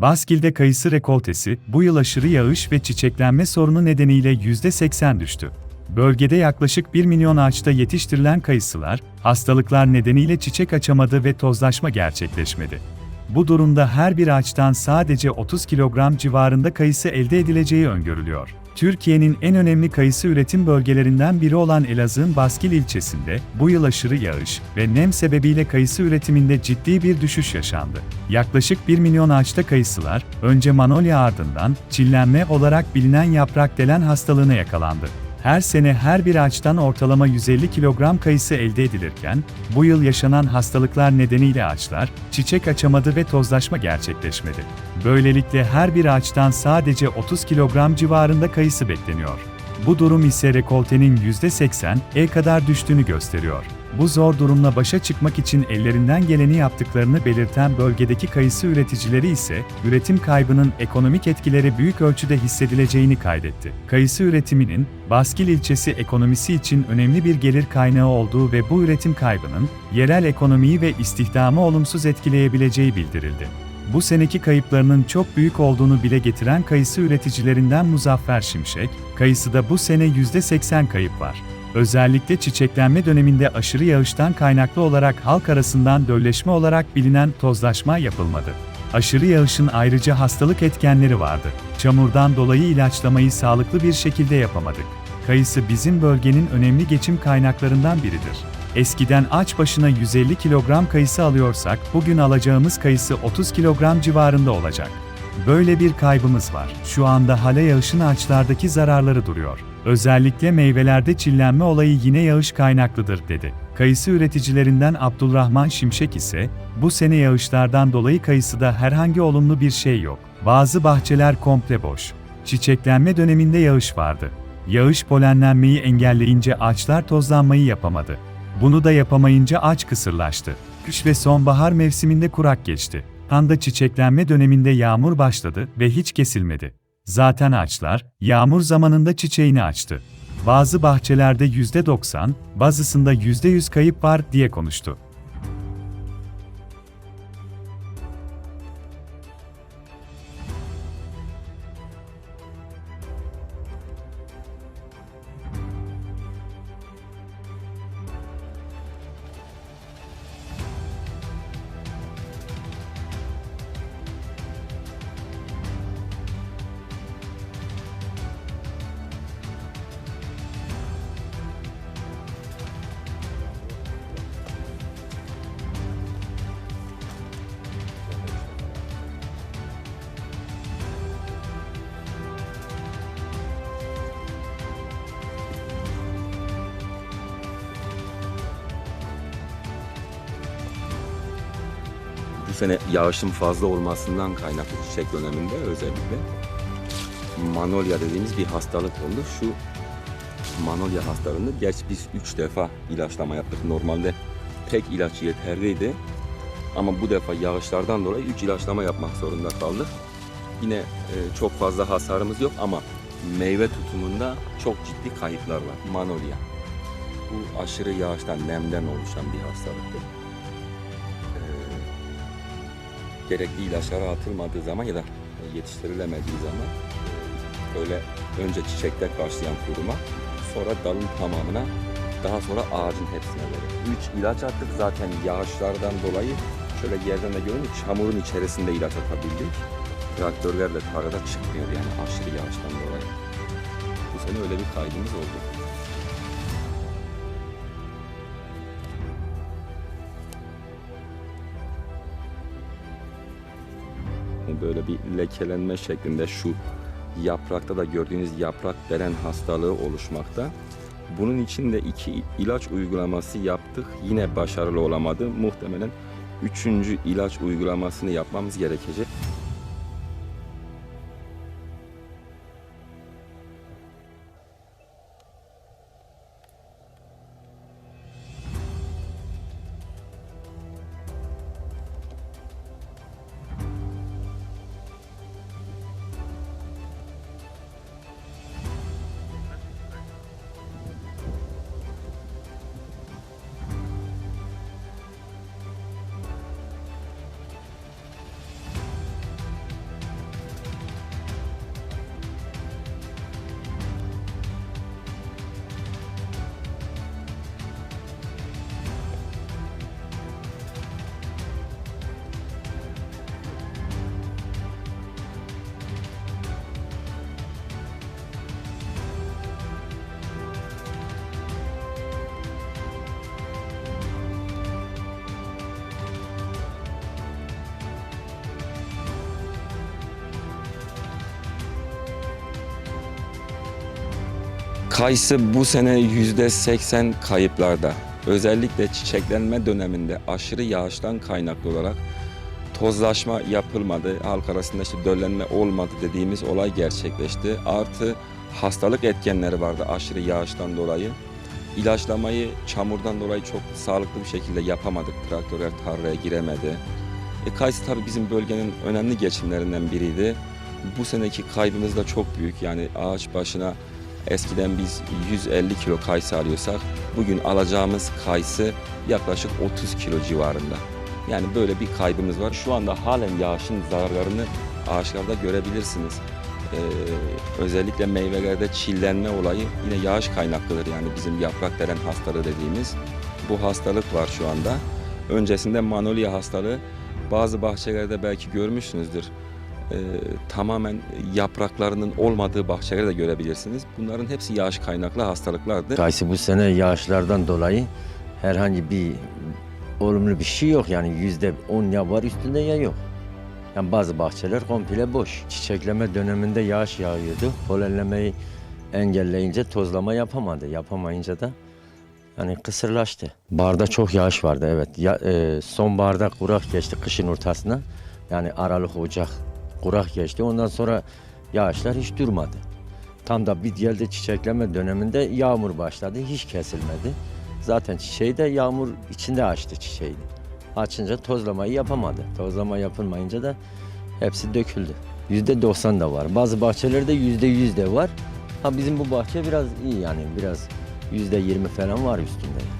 Baskil'de kayısı rekoltesi, bu yıl aşırı yağış ve çiçeklenme sorunu nedeniyle %80 düştü. Bölgede yaklaşık 1 milyon ağaçta yetiştirilen kayısılar, hastalıklar nedeniyle çiçek açamadı ve tozlaşma gerçekleşmedi. Bu durumda her bir ağaçtan sadece 30 kilogram civarında kayısı elde edileceği öngörülüyor. Türkiye'nin en önemli kayısı üretim bölgelerinden biri olan Elazığ'ın Baskil ilçesinde bu yıl aşırı yağış ve nem sebebiyle kayısı üretiminde ciddi bir düşüş yaşandı. Yaklaşık 1 milyon ağaçta kayısılar, önce manolya ardından çillenme olarak bilinen yaprak delen hastalığına yakalandı. Her sene her bir ağaçtan ortalama 150 kilogram kayısı elde edilirken, bu yıl yaşanan hastalıklar nedeniyle ağaçlar, çiçek açamadı ve tozlaşma gerçekleşmedi. Böylelikle her bir ağaçtan sadece 30 kilogram civarında kayısı bekleniyor. Bu durum ise rekoltenin %80'e kadar düştüğünü gösteriyor. Bu zor durumla başa çıkmak için ellerinden geleni yaptıklarını belirten bölgedeki kayısı üreticileri ise, üretim kaybının ekonomik etkileri büyük ölçüde hissedileceğini kaydetti. Kayısı üretiminin, Baskil ilçesi ekonomisi için önemli bir gelir kaynağı olduğu ve bu üretim kaybının, yerel ekonomiyi ve istihdamı olumsuz etkileyebileceği bildirildi. Bu seneki kayıplarının çok büyük olduğunu bile getiren kayısı üreticilerinden Muzaffer Şimşek, kayısıda bu sene %80 kayıp var. Özellikle çiçeklenme döneminde aşırı yağıştan kaynaklı olarak halk arasından dölleşme olarak bilinen tozlaşma yapılmadı. Aşırı yağışın ayrıca hastalık etkenleri vardı. Çamurdan dolayı ilaçlamayı sağlıklı bir şekilde yapamadık. Kayısı bizim bölgenin önemli geçim kaynaklarından biridir. Eskiden aç başına 150 kilogram kayısı alıyorsak bugün alacağımız kayısı 30 kilogram civarında olacak. Böyle bir kaybımız var. Şu anda hala yağışın ağaçlardaki zararları duruyor. Özellikle meyvelerde çillenme olayı yine yağış kaynaklıdır dedi. Kayısı üreticilerinden Abdulrahman Şimşek ise, bu sene yağışlardan dolayı kayısıda herhangi olumlu bir şey yok. Bazı bahçeler komple boş. Çiçeklenme döneminde yağış vardı. Yağış polenlenmeyi engelleyince ağaçlar tozlanmayı yapamadı. Bunu da yapamayınca ağaç kısırlaştı. Kış ve sonbahar mevsiminde kurak geçti. Tanda çiçeklenme döneminde yağmur başladı ve hiç kesilmedi. Zaten ağaçlar, yağmur zamanında çiçeğini açtı. Bazı bahçelerde %90, bazısında %100 kayıp var diye konuştu. Sene yağışın fazla olmasından kaynaklı çiçek döneminde özellikle manolya dediğimiz bir hastalık oldu. Şu manolya hastalığında gerçi biz 3 defa ilaçlama yaptık. Normalde tek ilaç yeterliydi. Ama bu defa yağışlardan dolayı 3 ilaçlama yapmak zorunda kaldık. Yine e, çok fazla hasarımız yok ama meyve tutumunda çok ciddi kayıplar var. Manolya. Bu aşırı yağıştan, nemden oluşan bir hastalıktır. Gerekli ilaçlara atılmadığı zaman ya da yetiştirilemediği zaman e, böyle önce çiçekte başlayan kuruma sonra dalın tamamına daha sonra ağacın hepsine böyle. Üç ilaç attık zaten yağışlardan dolayı şöyle yerden de görünüyor çamurun içerisinde ilaç atabildik. Traktörlerle tarlada çıkmıyor yani aşırı yağıştan dolayı. Bu sene öyle bir kaydımız oldu. Böyle bir lekelenme şeklinde şu yaprakta da gördüğünüz yaprak delen hastalığı oluşmakta. Bunun için de iki ilaç uygulaması yaptık. Yine başarılı olamadı. Muhtemelen üçüncü ilaç uygulamasını yapmamız gerekecek. Kayısı bu sene %80 kayıplarda. Özellikle çiçeklenme döneminde aşırı yağıştan kaynaklı olarak tozlaşma yapılmadı. Halk arasında işte döllenme olmadı dediğimiz olay gerçekleşti. Artı hastalık etkenleri vardı aşırı yağıştan dolayı. İlaçlamayı çamurdan dolayı çok sağlıklı bir şekilde yapamadık. Traktörler tarlaya giremedi. E, kayısı tabii bizim bölgenin önemli geçimlerinden biriydi. Bu seneki kaybımız da çok büyük. Yani ağaç başına eskiden biz 150 kilo kayısı alıyorsak bugün alacağımız kayısı yaklaşık 30 kilo civarında. Yani böyle bir kaybımız var. Şu anda halen yağışın zararlarını ağaçlarda görebilirsiniz. Ee, özellikle meyvelerde çillenme olayı yine yağış kaynaklıdır. Yani bizim yaprak delen hastalığı dediğimiz bu hastalık var şu anda. Öncesinde manolya hastalığı bazı bahçelerde belki görmüşsünüzdür. Ee, tamamen yapraklarının olmadığı bahçeleri de görebilirsiniz. Bunların hepsi yağış kaynaklı hastalıklardı. Kayısı bu sene yağışlardan dolayı herhangi bir olumlu bir şey yok. Yani yüzde on ya var üstünde ya yok. Yani bazı bahçeler komple boş. Çiçekleme döneminde yağış yağıyordu. Polenlemeyi engelleyince tozlama yapamadı. Yapamayınca da yani kısırlaştı. Barda çok yağış vardı evet. Ya, e, sonbaharda kurak geçti kışın ortasına. Yani Aralık, Ocak kurak geçti. Ondan sonra yağışlar hiç durmadı. Tam da bir yerde çiçekleme döneminde yağmur başladı. Hiç kesilmedi. Zaten çiçeği de yağmur içinde açtı çiçeği. Açınca tozlamayı yapamadı. Tozlama yapılmayınca da hepsi döküldü. Yüzde doksan da var. Bazı bahçelerde yüzde yüz de var. Ha bizim bu bahçe biraz iyi yani biraz yüzde yirmi falan var üstünde.